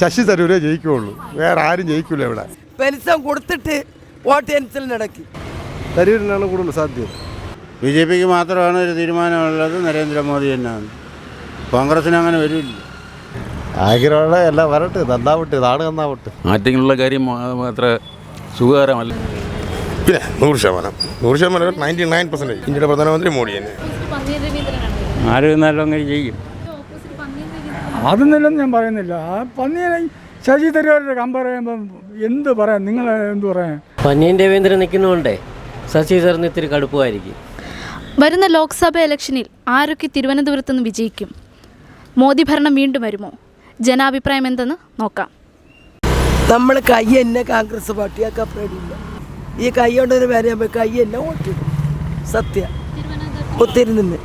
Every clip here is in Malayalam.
ശശി തരൂരേ ജയിക്കുകയുള്ളൂ. വേറെ ആരും ജയിക്കില്ല ഇവിടെ. പെൻഷൻ കൊടുത്തിട്ട് വോട്ട് ക്യാൻസൽ നടക്കി. തരൂരിനാണ് കൂടുതൽ സാധ്യത. ബി ജെ പിക്ക് മാത്രമാണ് ഒരു തീരുമാനമുള്ളത്. നരേന്ദ്രമോദി തന്നെയാണ്. കോൺഗ്രസിന് അങ്ങനെ വരില്ല. ആഗ്രഹമുള്ള എല്ലാം വരട്ടെ. നന്നാവട്ടെ നാട് നന്നാവട്ടെ മാറ്റങ്ങളുള്ള കാര്യം അത്ര സുഖകരമല്ല. പിന്നെ നൂറ് ശതമാനം. നൂറ് ശതമാനം നയന്റി നയൻ പെർസെന്റേജ് ഇന്ത്യയുടെ പ്രധാനമന്ത്രി മോഡി തന്നെ. ആരും നല്ല അങ്ങനെ ചെയ്യും. രവീന്ദ്രൻ അതൊന്നുമില്ലെന്ന് ഞാൻ പറയുന്നില്ല. ആ പന്നിയെ ശശി തരൂരിന്റെ കമ്പയർ ചെയ്യുമ്പം എന്ത് പറയാൻ? നിങ്ങൾ എന്ത് പറയാൻ? പന്നിയൻ രവീന്ദ്രൻ നിൽക്കുന്നതുകൊണ്ടേ ശശി സാറിന് ഇത്തിരി കടുപ്പമായിരിക്കും. വരുന്ന ലോക്സഭ ഇലക്ഷനിൽ ആരൊക്കെ തിരുവനന്തപുരത്ത് നിന്ന് വിജയിക്കും? മോദി ഭരണം വീണ്ടും വരുമോ? ജനാഭിപ്രായം എന്തെന്ന് നോക്കാം. നമ്മൾ കൈ എന്നെ കോൺഗ്രസ് പാർട്ടിയാക്കാൻ പേടിയില്ല. ഈ കൈ കൊണ്ടൊരു വരെ കൈ എന്നെ വോട്ടിടും. സത്യ. ഒത്തിരി നിന്ന്.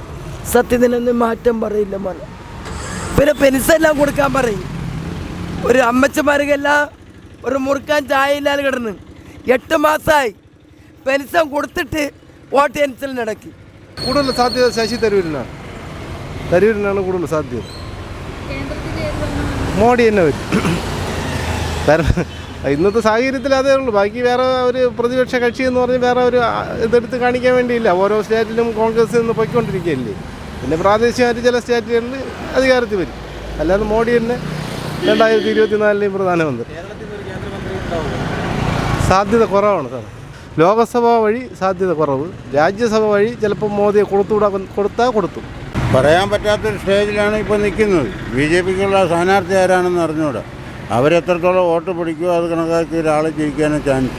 സത്യത്തിനൊന്നും മാറ്റം പറയില്ല മോനെ. പിന്നെ പെൻസെല്ലാം കൊടുക്കാൻ പറയും. ഒരു അമ്മച്ചമാർക്കെല്ലാം ഒരു മുറുക്കാൻ ചായ ഇല്ലാതെ കിടന്ന്. എട്ട് മാസമായി പെൻഷൻ കൊടുത്തിട്ട് വോട്ട് ക്യാൻസൽ നടക്കി. കൂടുതൽ സാധ്യത ശശി തരൂരിനാണ്. തരൂരിനാണ് കൂടുതൽ സാധ്യത. മോഡി തന്നെ വരും. ഇന്നത്തെ സാഹചര്യത്തിൽ അതേ ഉള്ളൂ. ബാക്കി വേറെ ഒരു പ്രതിപക്ഷ കക്ഷി എന്ന് പറഞ്ഞ് വേറെ ഒരു ഇതെടുത്ത് കാണിക്കാൻ വേണ്ടിയില്ല. ഓരോ സ്റ്റേറ്റിലും കോൺഗ്രസ് നിന്ന് പൊയ്ക്കൊണ്ടിരിക്കുകയല്ലേ? പിന്നെ പ്രാദേശികമായിട്ട് ചില സ്റ്റേറ്റുകളിൽ അധികാരത്തിൽ വരും. അല്ലാതെ മോഡി തന്നെ രണ്ടായിരത്തി ഇരുപത്തിനാലിലെയും പ്രധാനമന്ത്രി. സാധ്യത കുറവാണ് സാർ. ലോകസഭ വഴി സാധ്യത കുറവ്. രാജ്യസഭ വഴി ചിലപ്പോൾ മോദിയെ കൊടുത്തുകൂടാ കൊടുത്താൽ കൊടുത്തു പറയാൻ പറ്റാത്തൊരു സ്റ്റേജിലാണ് ഇപ്പോൾ നിൽക്കുന്നത്. ബി ജെ പിക്കുള്ള സ്ഥാനാർത്ഥി ആരാണെന്ന് അറിഞ്ഞൂടാ. അവരെത്രത്തോളം വോട്ട് പിടിക്കുമോ അത് കണക്കാക്കി ഒരാൾ ജയിക്കാനും ചാൻസ്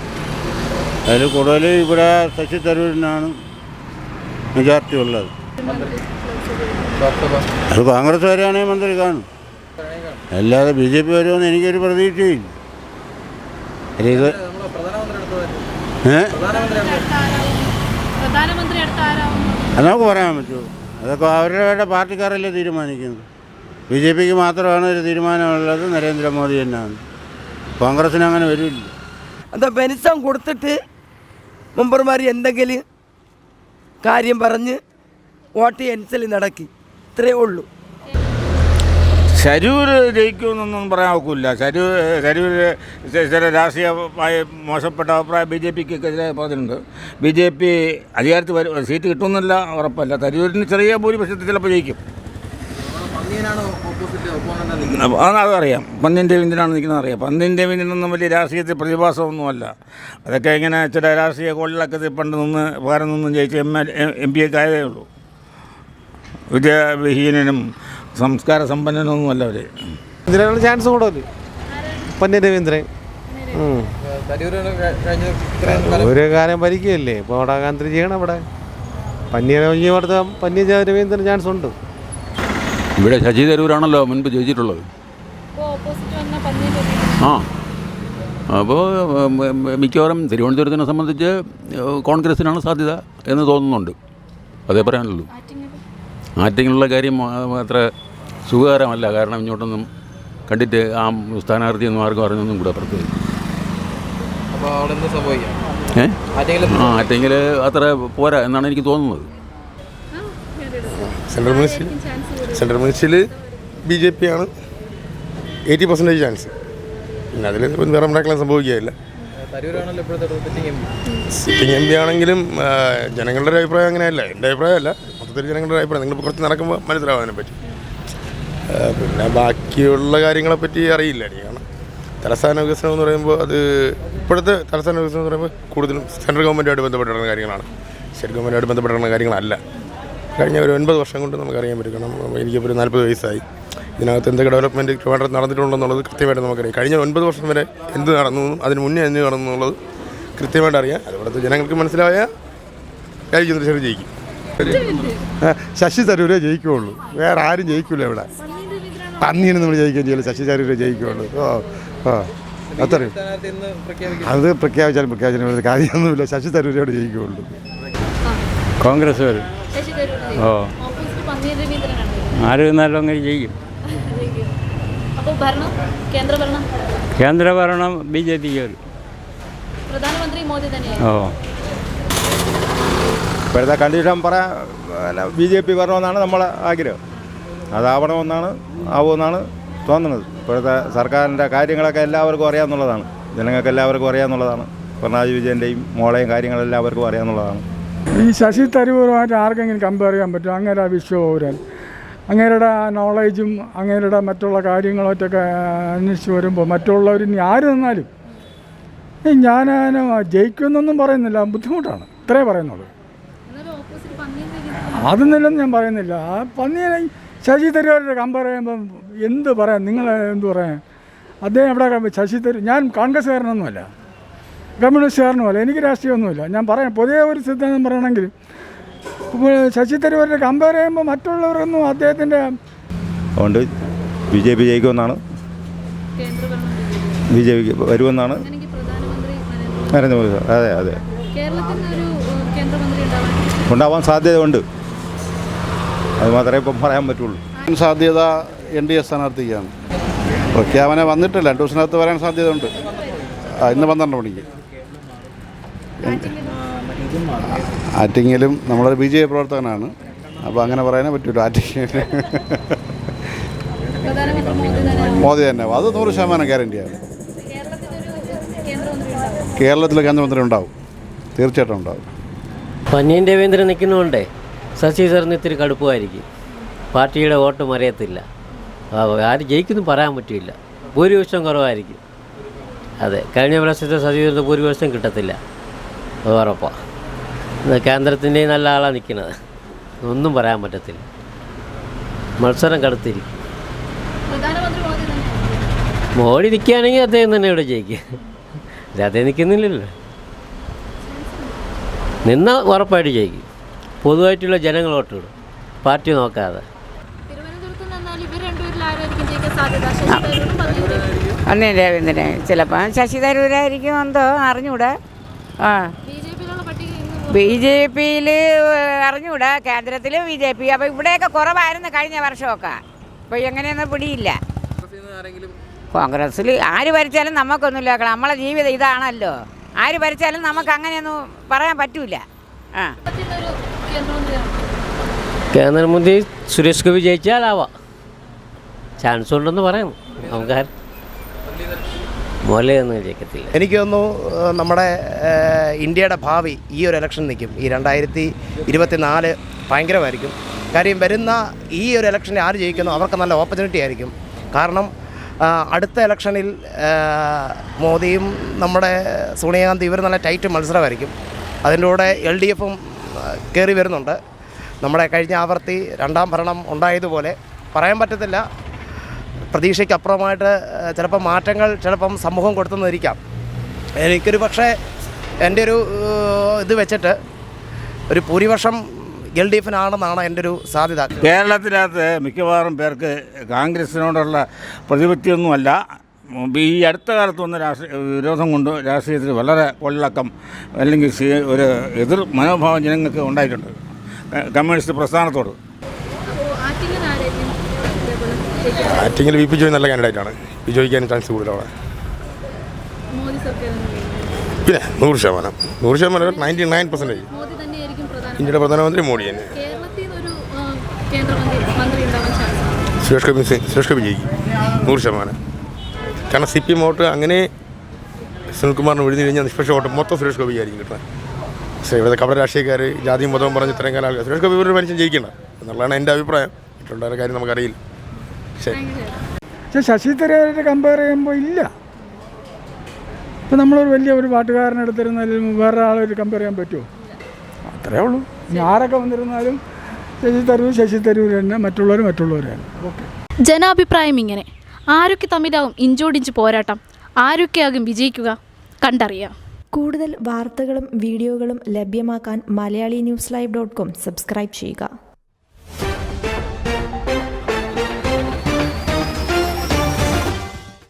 അതിൽ കൂടുതൽ ഇവിടെ ശശി തരൂരിനാണ് മെജോറിറ്റി ഉള്ളത്. അത് കോൺഗ്രസ് വരികയാണെങ്കിൽ മന്ത്രി കാണും. അല്ലാതെ ബി ജെ പി വരുമെന്ന് എനിക്കൊരു പ്രതീക്ഷയില്ല. അത് നമുക്ക് പറയാൻ പറ്റുമോ? അതൊക്കെ അവരുടെ പാർട്ടിക്കാരല്ലേ തീരുമാനിക്കുന്നത്? ബി ജെ പിക്ക് മാത്രമാണ് ഒരു തീരുമാനമുള്ളത് നരേന്ദ്രമോദി തന്നെയാണ്. കോൺഗ്രസിന് അങ്ങനെ വരില്ല. എന്താ പെൻഷൻ കൊടുത്തിട്ട് മുമ്പർമാർ എന്തെങ്കിലും കാര്യം പറഞ്ഞ് വോട്ട് ക്യാൻസൽ നടക്കി. ഇത്രയേ ഉള്ളൂ. ശരൂർ ജയിക്കുമെന്നൊന്നും പറയാൻ ഒക്കില്ല. ശരൂർ ശരൂർ ചില രാഷ്ട്രീയമായി മോശപ്പെട്ട അഭിപ്രായം ബി ജെ പിക്ക് എതിരെ പറഞ്ഞിട്ടുണ്ട്. ബി ജെ പി അധികാരത്തിൽ വരും സീറ്റ് കിട്ടുമെന്നില്ല ഉറപ്പല്ല. തരൂരിന് ചെറിയ ഭൂരിപക്ഷത്തിൽ ചിലപ്പോൾ ജയിക്കും. അത് അതറിയാം. പന്നിൻ രവീന്ദ്രനാണ് നിൽക്കുന്നത് അറിയാം. പന്നിൻ രവീന്ദ്രനൊന്നും വലിയ രാഷ്ട്രീയത്തിൽ പ്രതിഭാസമൊന്നുമല്ല. അതൊക്കെ ഇങ്ങനെ ചില രാഷ്ട്രീയ കോളിലൊക്കെ പണ്ട് നിന്ന് വേറെ നിന്നും ജയിച്ച് എം എൽ എം പി ഒക്കെ ആയതേ ഉള്ളൂ. വിദ്യാവിഹീനനും സംസ്കാര സമ്പന്നനൊന്നുമല്ല അവർ ഇതിനുള്ള ചാൻസ് കൂടുതൽ പന്നി രവീന്ദ്രൻ. ഒരു കാലം ഭരിക്കുകയല്ലേ? ഇപ്പോൾ അവിടെ ഗാന്ധി ചെയ്യണം ഇവിടെ പന്നി അടുത്ത പന്നി രവീന്ദ്രൻ ചാൻസ് ഉണ്ട്. ഇവിടെ ശശി തരൂരാണല്ലോ മുൻപ് ജയിച്ചിട്ടുള്ളത്. ഓപ്പോസിറ്റ് വന്ന പന്നീർ ആ. അപ്പോൾ മിക്കവാറും തിരുവനന്തപുരത്തിനെ സംബന്ധിച്ച് കോൺഗ്രസിനാണ് സാധ്യത എന്ന് തോന്നുന്നുണ്ട്. അതേ പറയാനുള്ളൂ. ആറ്റിങ്ങലുള്ള കാര്യം അത്ര സുഖകരമല്ല. കാരണം ഇങ്ങോട്ടൊന്നും കണ്ടിട്ട് ആ സ്ഥാനാർത്ഥിയൊന്നും ആർക്കും അറിഞ്ഞൊന്നും കൂടെ പ്രത്യേകിച്ച്. ഏ? ആ ആറ്റെങ്കിൽ അത്ര പോരാ എന്നാണ് എനിക്ക് തോന്നുന്നത്. സെൻട്രൽ മിനിസ്റ്റർ സെൻട്രൽ മിനിസ്റ്റിൽ ബി ജെ പി ആണ്. Eighty percentage chance. പിന്നെ അതിൽ വേറെ ഉണ്ടാക്കാൻ സംഭവിക്കുകയില്ല. തരൂരാണല്ലോ sitting M sitting M P ആണെങ്കിലും ജനങ്ങളുടെ ഒരു അഭിപ്രായം അങ്ങനെയല്ല. എന്റെ അഭിപ്രായമല്ല മൊത്തത്തിൽ ജനങ്ങളുടെ അഭിപ്രായം. നിങ്ങൾ കുറച്ച് നടക്കുമ്പോൾ മനസ്സിലാവും പറ്റി പിന്നെ ബാക്കിയുള്ള കാര്യങ്ങളെപ്പറ്റി അറിയില്ല. എനിക്ക് കാരണം തലസ്ഥാന വികസനം എന്ന് പറയുമ്പോൾ അത് ഇപ്പോഴത്തെ തലസ്ഥാന വികസനം എന്ന് പറയുമ്പോൾ കൂടുതലും സെൻട്രൽ ഗവൺമെന്റുമായിട്ട് ബന്ധപ്പെട്ടിരുന്ന കാര്യങ്ങളാണ്. സ്റ്റേറ്റ് ഗവൺമെന്റുമായിട്ട് ബന്ധപ്പെട്ടിരുന്ന കാര്യങ്ങളല്ല. കഴിഞ്ഞ ഒരു ഒൻപത് വർഷം കൊണ്ട് നമുക്കറിയാൻ പറ്റും. കാരണം എനിക്കിപ്പോൾ ഒരു നാൽപ്പത് വയസ്സായി. ഇതിനകത്ത് എന്തൊക്കെ ഡെവലപ്മെന്റ് ട്രിവാൻഡ്രത്ത് നടന്നിട്ടുണ്ടെന്നുള്ളത് കൃത്യമായിട്ട് നമുക്കറിയാം. കഴിഞ്ഞ ഒൻപത് വർഷം വരെ എന്ത് നടന്നു എന്നും അതിന് മുന്നേ എന്ത് നടന്നു എന്നുള്ളത് കൃത്യമായിട്ട് അറിയാം. അത് ജനങ്ങൾക്ക് മനസ്സിലായ കഴിഞ്ഞ ദൃശ്യം ജയിക്കും. ശശി തരൂരേ ജയിക്കുകയുള്ളൂ. വേറെ ആരും ജയിക്കില്ല ഇവിടെ. പന്നീനെ നമ്മൾ ജയിക്കുകയും ചെയ്യില്ല. ശശി തരൂരേ ജയിക്കുകയുള്ളൂ. ഓ ഓ. അത്രയും. അത് പ്രഖ്യാപിച്ചാലും പ്രഖ്യാപിച്ചാലും കാര്യമൊന്നുമില്ല. ശശി തരൂരോട് ജയിക്കുകയുള്ളൂ. കോൺഗ്രസ് വരും ശശി തരൂർ ഓ. ആരും നല്ല അങ്ങനെ ചെയ്യും അപ്പോൾ ഭരണം കേന്ദ്ര ഭരണം കേന്ദ്രഭരണം ബി ജെ പിക്ക് വരും. പ്രധാനമന്ത്രി മോദി തന്നെയാണ് ഓ. ഇപ്പോഴത്തെ കണ്ടീഷൻ പറ ബി ജെ പി വരണമെന്നാണ് നമ്മളെ ആഗ്രഹം. അതാവണമെന്നാണ് ആവുമെന്നാണ് തോന്നുന്നത്. ഇപ്പോഴത്തെ സർക്കാരിന്റെ കാര്യങ്ങളൊക്കെ എല്ലാവർക്കും അറിയാമെന്നുള്ളതാണ്. ജനങ്ങൾക്ക് എല്ലാവർക്കും അറിയാമെന്നുള്ളതാണ്. പിണറായി വിജയന്റെയും മോളെയും കാര്യങ്ങളെല്ലാവർക്കും അറിയാമെന്നുള്ളതാണ്. ഈ ശശി തരൂരുമായിട്ട് ആർക്കെങ്കിലും കമ്പയർ ചെയ്യാൻ പറ്റും അങ്ങനെ വിശ്വപൗരൻ അങ്ങേരുടെ ആ നോളേജും അങ്ങേരുടെ മറ്റുള്ള കാര്യങ്ങളൊക്കെ അന്വേഷിച്ച് വരുമ്പോൾ മറ്റുള്ളവർ ഇനി ആര് നിന്നാലും ഞാൻ ജയിക്കുമെന്നൊന്നും പറയുന്നില്ല. ബുദ്ധിമുട്ടാണ്. ഇത്രേ പറയുന്നുള്ളൂ. അതൊന്നുമില്ലെന്ന് ഞാൻ പറയുന്നില്ല. ആ പന്നിയെ ശശി തരൂരിന്റെ കമ്പയർ ചെയ്യുമ്പം എന്ത് പറയാം നിങ്ങൾ എന്ത് പറയാം അദ്ദേഹം എവിടെ ശശി തരൂർ. ഞാൻ കോൺഗ്രസ്സുകാരനൊന്നുമല്ല. കമ്മ്യൂണിസ്റ്റുകാരനുമല്ല. എനിക്ക് രാഷ്ട്രീയമൊന്നുമില്ല. ഞാൻ പറയാം പൊതുവെ ഒരു സിദ്ധാന്തം പറയണമെങ്കിൽ ശശി തരൂരിനെ കമ്പയർ ചെയ്യുമ്പോൾ മറ്റുള്ളവരൊന്നും അദ്ദേഹത്തിന്റെ അതുകൊണ്ട് ബി ജെ പി ജയിക്കുമെന്നാണ്. ബി ജെ പിക്ക് വരുമെന്നാണ്. നരേന്ദ്രമോദി സാർ. അതെ അതെ. ഉണ്ടാവാൻ സാധ്യതയുണ്ട്. അത് മാത്രമേ ഇപ്പം പറയാൻ പറ്റുള്ളൂ. സാധ്യത എൻ ഡി എ സ്ഥാനാർത്ഥിക്കാണ്. പ്രഖ്യാപനം വന്നിട്ടില്ല. രണ്ടു ദിവസത്തിനകത്ത് വരാൻ സാധ്യതയുണ്ട്. ഇന്ന് പന്ത്രണ്ട് മണിക്ക്. ആറ്റിങ്ങിലും നമ്മളൊരു ബി ജെ പി പ്രവർത്തകനാണ് അപ്പോൾ അങ്ങനെ പറയാനേ പറ്റുള്ളൂ ആറ്റിങ്ങിൽ മോദി തന്നെ. അത് നൂറ് ശതമാനം ഗ്യാരണ്ടിയാണ്. കേരളത്തിൽ കേന്ദ്രമന്ത്രി ഉണ്ടാവും. തീർച്ചയായിട്ടും ഉണ്ടാവും. പന്നിയൻ രവീന്ദ്രൻ നിൽക്കുന്നതുകൊണ്ടേ ശശി സാറിന് ഇത്തിരി കടുപ്പമായിരിക്കും. പാർട്ടിയുടെ വോട്ട് മറിയത്തില്ല. ആര് ജയിക്കുന്നു പറയാൻ പറ്റില്ല. ഭൂരിപക്ഷം കുറവായിരിക്കും. അതെ കഴിഞ്ഞ പ്രാവശ്യത്തെ ശശിധരന്റെ ഭൂരിപക്ഷം കിട്ടത്തില്ല. ഉറപ്പാണ് കേന്ദ്രത്തിന്റെയും നല്ല ആളാണ് നിൽക്കുന്നത്. ഒന്നും പറയാൻ പറ്റത്തില്ല. മത്സരം കടുത്തിരിക്കും. മോഡി നിൽക്കുകയാണെങ്കിൽ അദ്ദേഹം തന്നെ ഇവിടെ ജയിക്കും. ഇത് അദ്ദേഹം നിൽക്കുന്നില്ലല്ലോ. നിന്ന ഉറപ്പായിട്ട് ജയിക്കും. പൊതുവായിട്ടുള്ള ജനങ്ങൾ വോട്ടിടും പാർട്ടി നോക്കാതെ. അന്നേ രവീന്ദ്രൻ ചിലപ്പോൾ ശശി തരൂരായിരിക്കും എന്തോ അറിഞ്ഞൂടെ. ആ. ബി ജെ പിയിൽ അറിഞ്ഞൂടാ കേന്ദ്രത്തിൽ ബി ജെ പി. അപ്പോൾ ഇവിടെയൊക്കെ കുറവായിരുന്നു കഴിഞ്ഞ വർഷമൊക്കെ. ഇപ്പോൾ എങ്ങനെയൊന്നും പിടിയില്ല. കോൺഗ്രസ്സിൽ ആര് ഭരിച്ചാലും നമുക്കൊന്നുമില്ല നമ്മളെ ജീവിതം ഇതാണല്ലോ. ആര് ഭരിച്ചാലും നമുക്ക് അങ്ങനെയൊന്നും പറയാൻ പറ്റൂല. ആ. കേന്ദ്രമന്ത്രി സുരേഷ് ഗോപി ജയിച്ചാലാവാ. ചാൻസ് ഉണ്ടെന്ന് പറയാം. നമുക്ക് മുരളിയൊന്നും ജയിക്കത്തില്ല എനിക്ക് തോന്നുന്നു നമ്മുടെ ഇന്ത്യയുടെ ഭാവി ഈ ഒരു ഇലക്ഷൻ നിൽക്കും. ഈ രണ്ടായിരത്തി ഇരുപത്തി നാല് ഭയങ്കരമായിരിക്കും. കാര്യം വരുന്ന ഈ ഒരു ഇലക്ഷനിൽ ആര് ജയിക്കുന്നു അവർക്ക് നല്ല ഓപ്പർച്യൂണിറ്റി ആയിരിക്കും. കാരണം അടുത്ത ഇലക്ഷനിൽ മോദിയും നമ്മുടെ സോണിയാഗാന്ധി ഇവർ നല്ല ടൈറ്റ് മത്സരമായിരിക്കും. അതിന്റെ കൂടെ എൽ ഡി എഫും കയറി വരുന്നുണ്ട്. നമ്മുടെ കഴിഞ്ഞ ആവർത്തി രണ്ടാം ഭരണം ഉണ്ടായതുപോലെ പറയാൻ പറ്റത്തില്ല. പ്രതീക്ഷയ്ക്ക് ചിലപ്പോൾ മാറ്റങ്ങൾ ചിലപ്പം സമൂഹം കൊടുത്തുനിന്നിരിക്കാം. എനിക്കൊരു പക്ഷേ എന്റെ ഒരു ഇത് വെച്ചിട്ട് ഒരു ഭൂരിപക്ഷം എൽ ഡി എഫിനാണെന്നാണ് എന്റെ ഒരു സാധ്യത. കേരളത്തിനകത്ത് മിക്കവാറും പേർക്ക് കോൺഗ്രസിനോടുള്ള പ്രതിപത്തിയൊന്നുമല്ല. ഈ അടുത്ത കാലത്ത് വന്ന രാഷ്ട്രീയ വിരോധം കൊണ്ട് രാഷ്ട്രീയത്തിൽ വളരെ കൊള്ളക്കം അല്ലെങ്കിൽ ഒരു എതിർ മനോഭാവം ജനങ്ങൾക്ക് ഉണ്ടായിട്ടുണ്ട്. കമ്മ്യൂണിസ്റ്റ് പ്രസ്ഥാനത്തോട്. ആറ്റിങ്ങിൽ വി പി ജോയ് നല്ല കാൻഡിഡേറ്റാണ് പി ജോയിക്കാൻ ചാൻസ് കൂടുതലാണ്. പിന്നെ നൂറ് ശതമാനം. നൂറ് ശതമാനം നയന്റി നയൻ പെർസെന്റേജ് ഇന്ത്യയുടെ പ്രധാനമന്ത്രി മോഡി തന്നെ. സുരേഷ് ഗോപി സുരേഷ് ഗോപി ജയിക്കും. നൂറ് ശതമാനം. കാരണം സി പി എം വോട്ട് അങ്ങനെ സുനിൽകുമാറിന് എഴുതി കഴിഞ്ഞാൽ നിഷ്പക്ഷ വോട്ട് മൊത്തം സുരേഷ് ഗോപി ആയിരിക്കും കിട്ടുന്നത്. പക്ഷേ ഇവിടെ കപട രാഷ്ട്രീയക്കാർ ജാതിയും മതവും പറഞ്ഞ് ഇത്രയും കാലം ആൾക്കാർ സുരേഷ് ഗോപി ഒരു മനുഷ്യൻ ജയിക്കണ്ട. എന്നുള്ളതാണ് എന്റെ അഭിപ്രായം. മറ്റുള്ള കാര്യം നമുക്കറിയില്ല. പക്ഷെ ശശി തരൂരായിട്ട് കമ്പയർ ചെയ്യുമ്പോൾ ഇല്ല. ഇപ്പം നമ്മളൊരു വലിയ ഒരു പാട്ടുകാരനെ എടുത്തിരുന്നാലും വേറെ ആളൊരു കമ്പയർ ചെയ്യാൻ പറ്റുമോ? അത്രേ ഉള്ളൂ. ഇനി ആരൊക്കെ വന്നിരുന്നാലും ശശി തരൂർ ശശി തരൂർ തന്നെ. മറ്റുള്ളവർ മറ്റുള്ളവർ തന്നെ. ഓക്കെ. ജനാഭിപ്രായം ഇങ്ങനെ. ആരൊക്കെ തമ്മിലാവും ഇഞ്ചോടിഞ്ച് പോരാട്ടം? ആരൊക്കെയാകും വിജയിക്കുക? കണ്ടറിയാം. കൂടുതൽ വാർത്തകളും വീഡിയോകളും ലഭ്യമാക്കാൻ Malayali news live dot com subscribe ചെയ്യുക.